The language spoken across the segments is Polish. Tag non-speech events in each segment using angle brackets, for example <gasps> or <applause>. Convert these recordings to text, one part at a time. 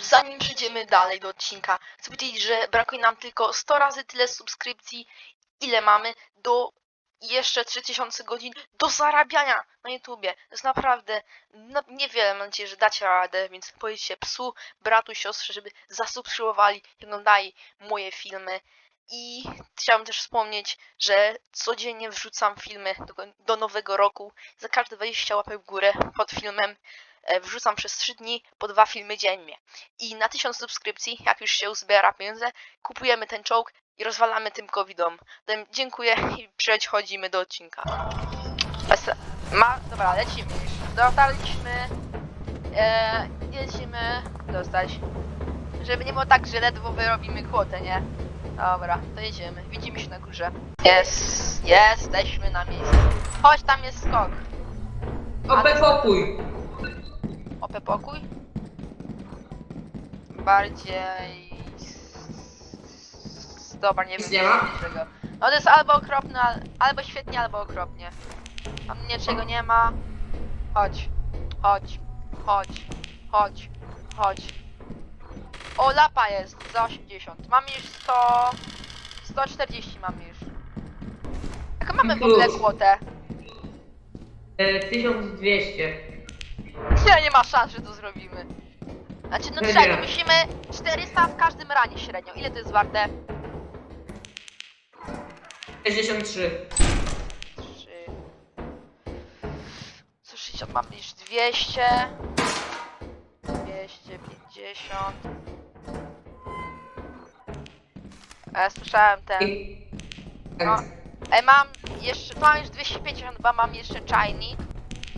zanim przejdziemy dalej do odcinka, chcę powiedzieć, że brakuje nam tylko 100 razy tyle subskrypcji, ile mamy do jeszcze 3000 godzin do zarabiania na YouTubie. To jest naprawdę no, niewiele, mam nadzieję, że dacie radę, więc powiedzcie psu, bratu, siostrze, żeby zasubskrybowali i oglądali moje filmy. I chciałbym też wspomnieć, że codziennie wrzucam filmy do, do nowego roku. Za każde 20 łapek w górę pod filmem wrzucam przez 3 dni po dwa filmy dziennie. I na 1000 subskrypcji, jak już się uzbiera pieniądze, kupujemy ten czołg i rozwalamy tym covidom. Zatem dziękuję i przechodzimy do odcinka. Ma, dobra, lecimy już. Dostaliśmy. E, lecimy dostać. Żeby nie było tak, że ledwo wyrobimy kwotę, nie? Dobra, to jedziemy. Widzimy się na górze. Jest, jesteśmy na miejscu. Chodź, tam jest skok. Opę pokój. OP pokój? Bardziej... Dobra, nie wiem. Niczego. No to jest albo okropne, al- albo świetnie, albo okropnie. Tam niczego nie ma. Chodź, chodź, chodź, chodź, chodź. O, lapa jest za 80. Mamy już 100... 140 mamy już. Jaką mamy w ogóle kwotę? E, 1200. Nie, nie ma szans, że to zrobimy. Znaczy, no Nie, nie. Musimy 400 w każdym ranie średnio. Ile to jest warte? 63. 3. Co 60 mamy już 200. 250. E, słyszałem ten. I... No. E, mam jeszcze, mam już 250, bo mam jeszcze czajnik.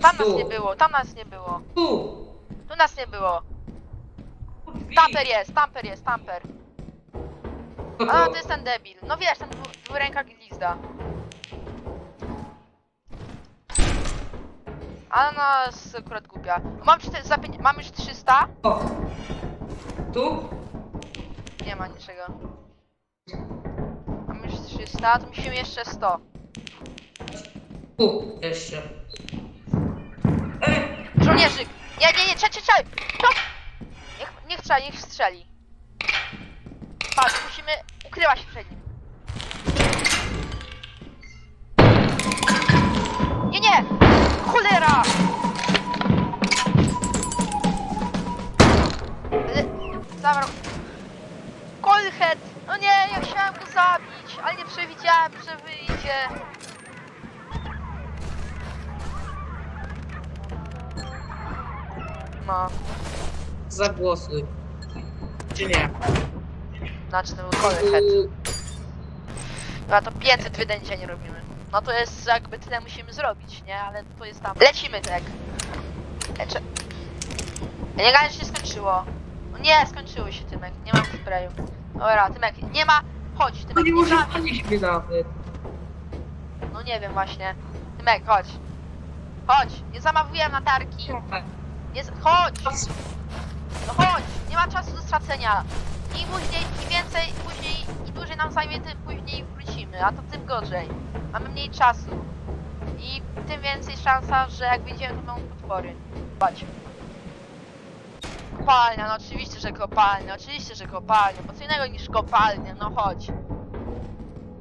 Tam nas nie Stu. było, tam nas nie było. Tu. Tu nas nie było. Tu drzwi. Tamper jest, tamper jest, tamper. Co A, to? to jest ten debil. No wiesz, ten dwu, dwuręka glizda. Ale ona jest akurat głupia. Mam, cztery, za pięć, mam już 300? O. Tu? Nie ma niczego. Mam już 300, to musimy jeszcze 100. Tu jeszcze. Żołnierzyk! Nie, nie, nie, czekaj, czekaj! Stop! Niech, niech strzeli, niech strzeli. Patrz, musimy ukrywać się przed nim. Nie, nie! Cholera! Le- Zabrał. Kolhead! No nie, ja chciałem go zabić, ale nie przewidziałem, że wyjdzie. No. Zagłosuj. Czy nie? Znaczy to był Colhead. No to 500 w jeden dzień robimy. No to jest jakby tyle musimy zrobić, nie? Ale to jest tam. Lecimy tak. Lecze. Nie gadaj, się skończyło. No nie, skończyło się Tymek, nie mam sprayu. Dobra, Tymek, nie ma. Chodź, Tymek, nie nie może ma. podnieść nawet. No nie wiem właśnie. Tymek, chodź. Chodź, nie zamawiałem latarki. Nie z... Chodź! No chodź, nie ma czasu do stracenia. Im później, im więcej, później, im dłużej nam zajmie, tym później wrócimy, a to tym gorzej. Mamy mniej czasu. I tym więcej szansa, że jak wyjdziemy, to będą potwory. Chodź. Kopalnia, no oczywiście, że kopalnia, oczywiście, że kopalnia, bo co innego niż kopalnia, no chodź.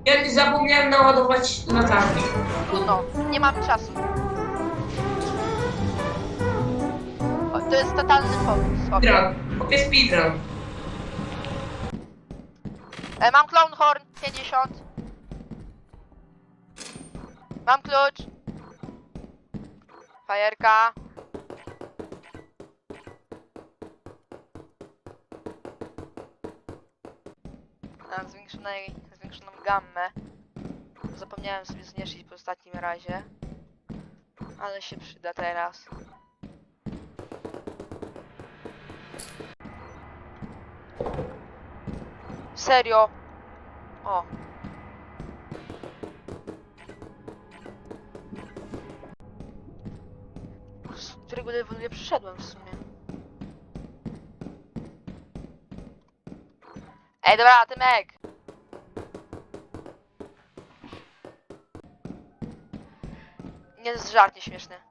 Ja zapomniałem naładować latarki. Trudno, nie mamy czasu. To jest totalny okej. Speedrun. Kupię speedrun. E, mam Clownhorn 50. Mam klucz. Fajerka. Mam zwiększonej, zwiększoną gammę. Zapomniałem sobie zmniejszyć po ostatnim razie. Ale się przyda teraz. Serio? O. Z którego levelu ja przyszedłem w sumie? Ej, dobra, Tymek! Nie, to jest żart nieśmieszny.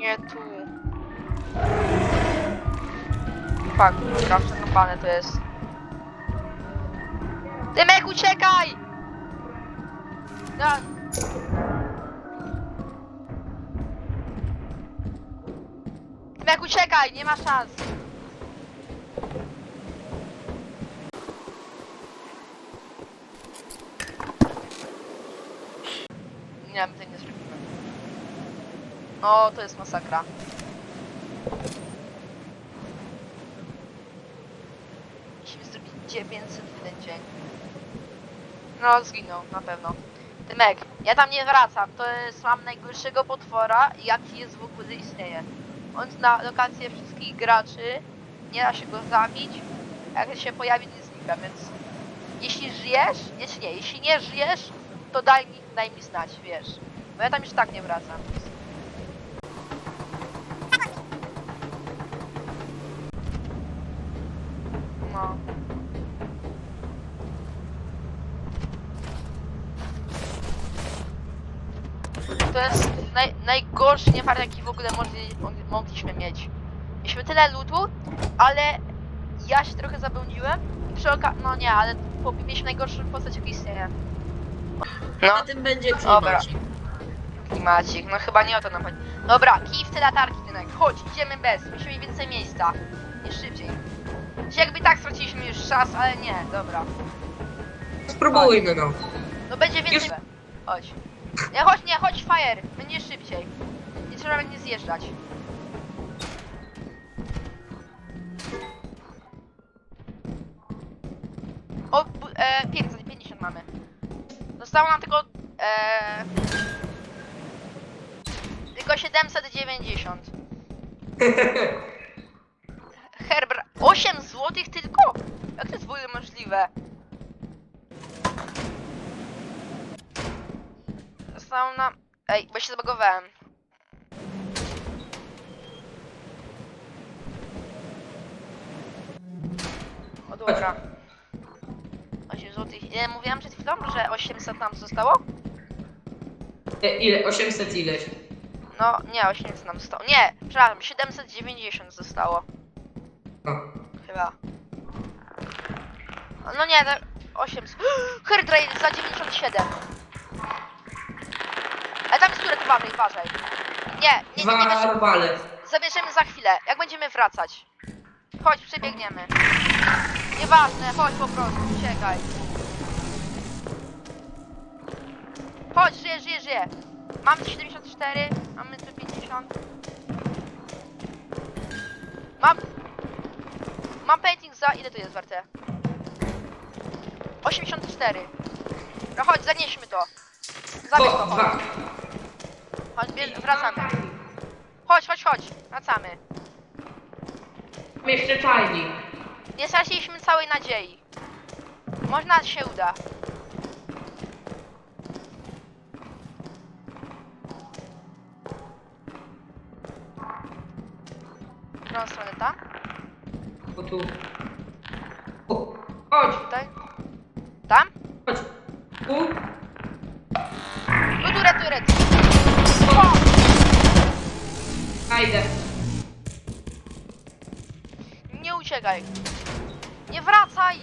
Nie tu. Fuck, dobra, przekopane to jest. Tymek, uciekaj! Ja... Tymek, uciekaj, nie ma szans. Nie, my tego nie zrobimy. No, to jest masakra. Musimy zrobić 900 w jeden dzień. No, zginął, na pewno. Tymek, ja tam nie wracam. To jest, mam najgorszego potwora, jaki jest w ogóle istnieje. On zna lokację wszystkich graczy, nie da się go zabić. Jak się pojawi, nie znika, więc jeśli żyjesz, jeśli nie, jeśli nie żyjesz, to daj mi, daj mi znać, wiesz. Bo ja tam już tak nie wracam. No. To jest naj, najgorszy niefart, jaki w ogóle mogli, mogli- mogliśmy mieć. Mieliśmy tyle lutu, ale ja się trochę zabłądziłem i przy okazji, no nie, ale po- mieliśmy najgorszą postać, jaka istnieje. No, Na tym będzie Dobra. klimacik. klimacik, no chyba nie o to nam chodzi. Dobra, kij w te latarki, Tynek, chodź, idziemy bez, musimy mieć więcej miejsca. Nie szybciej. Czy jakby tak straciliśmy już czas, ale nie, dobra. Spróbujmy no. No będzie więcej. Chodź. Nie, chodź, nie, chodź, fire. Będzie szybciej. Trzeba będzie zjeżdżać. O, e, 500, 50 mamy. Zostało nam tylko, e, tylko 790. Herbra, 8 złotych tylko? Jak to jest w ogóle możliwe? Zostało nam... Ej, bo się zabagowałem. O dobra. 8 zł. Ile mówiłam przed chwilą, że 800 nam zostało? E, Ile? 800 ileś. No, nie, 800 nam zostało. Nie, przepraszam, 790 zostało. O. Chyba. No nie, to 800. Herdray <gasps> za 97. Ale tam jest które wamy, uważaj. Nie, nie, nie, nie, Dwa bierz- robale. Zabierzemy za chwilę, jak będziemy wracać. Chodź, przebiegniemy. Nieważne, chodź po prostu, uciekaj. Chodź, żyje, żyje, żyje. Mamy 74, mamy tu 50. Mam... Mam painting za... ile to jest warte? 84. No chodź, zanieśmy to. Zabierz to, chodź. dwa. Chodź, bierz, wracamy. Chodź, chodź, chodź. Wracamy. Jeszcze czajnik. Nie straciliśmy całej nadziei. Można się uda. Którą stronę tam? Bo tu. O, chodź, Tutaj? Tam? chodź. Tu. Tu, tu. O! A idę. Nie uciekaj. Nie wracaj!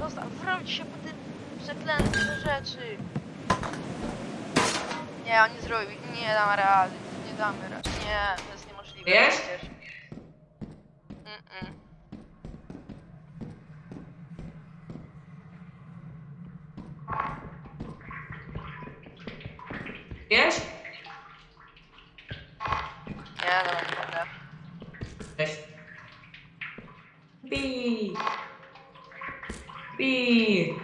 Zostaw, wróć się po tym przeklęte rzeczy. Nie, on nie zrobi. Nie dam rady. Nie damy rady. Nie, to jest niemożliwe. Wiesz? przecież. Wiesz? Nie, dobra, nie będę. Cześć. Bi. Bi.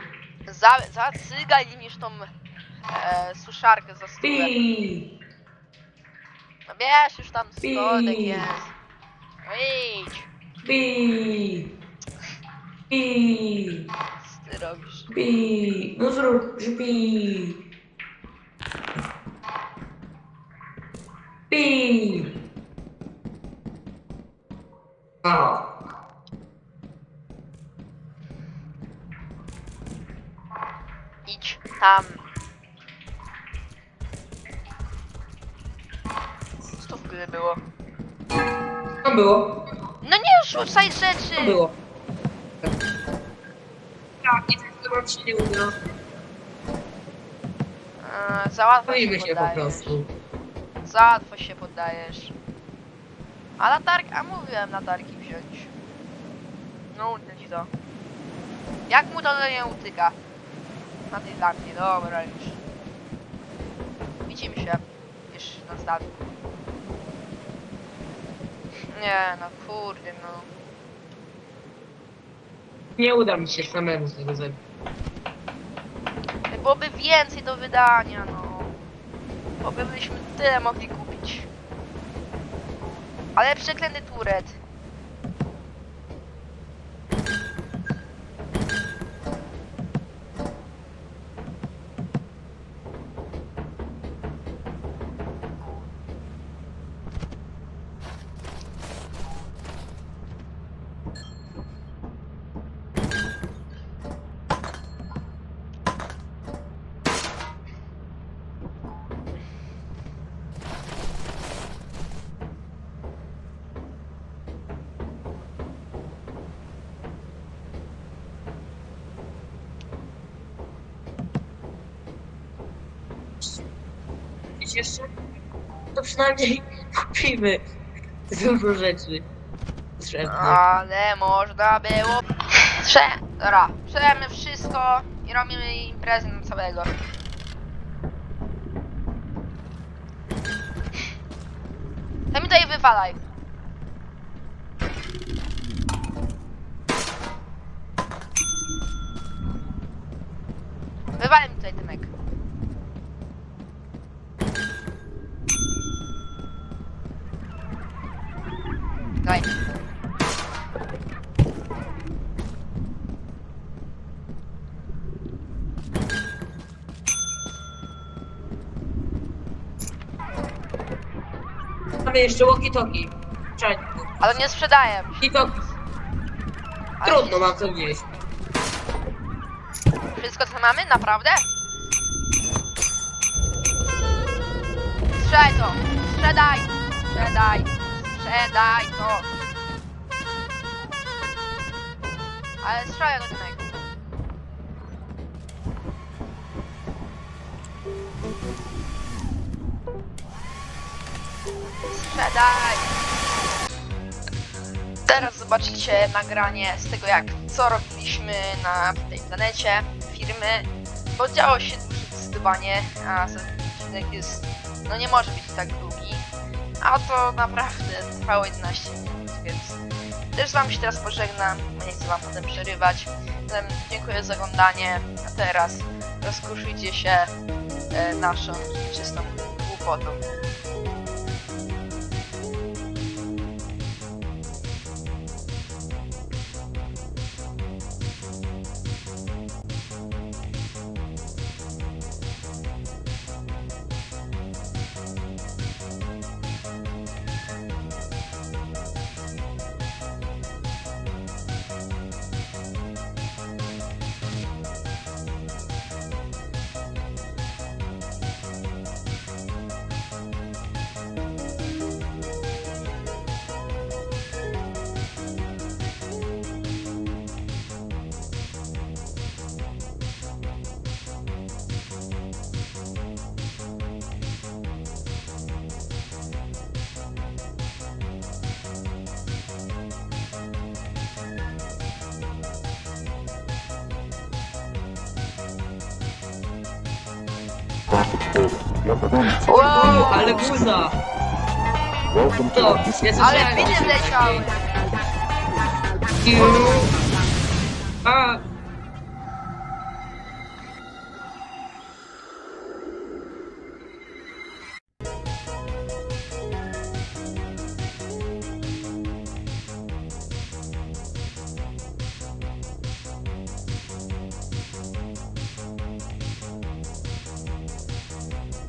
Za, zacygaj niż tą e, suszarkę za stówę. No wiesz, już tam skodek jest. No idź. Bi. Bi. Co ty robisz? Bi. No zrób, bi. Bi. O. Tam. Stówkę ogóle było? Co było? No nie rzucaj Co rzeczy! było? Tak, i wam się nie uda. Eee, za łatwo się Boimy się po poddajesz. prostu. Za łatwo się poddajesz. A latarki, a mówiłem latarki wziąć. No utnę ci to. Jak mu to nie utyka? Na tej lampie, dobra już. Widzimy się. Już na statku. Nie no, kurde no. Nie uda mi się samemu z tego zrobić. Byłoby więcej do wydania, no. Bo byśmy tyle mogli kupić. Ale przeklęty turet. Jeszcze? To przynajmniej <laughs> kupimy dużo rzeczy. Potrzebnych. Ale można było. Prze... Dobra, wszystko i robimy imprezę na całego. To mi tutaj. Wywalaj mi tutaj Tymek. Daj. Mamy jeszcze walkie-talkie. Ale nie sprzedaję. Walkie-talkie. Ale Trudno, mam co gdzieś. Wszystko co mamy? Naprawdę? Sprzedaj to! Sprzedaj! Sprzedaj! Sprzedaj to! Ale sprzedaj to Tymek. Sprzedaj! Teraz zobaczycie nagranie z tego jak co robiliśmy na tej planecie firmy, bo działo się zdecydowanie, a odcinek jest, no nie może być tak długi, a to naprawdę trwało 11 minut, więc też z wami się teraz pożegnam, nie chcę wam potem przerywać. Zatem dziękuję za oglądanie, a teraz rozkoszujcie się e, naszą czystą głupotą. Wow, ale guza! Welcome to To, the ja ale słyszałem, piny że leciały! takie- A,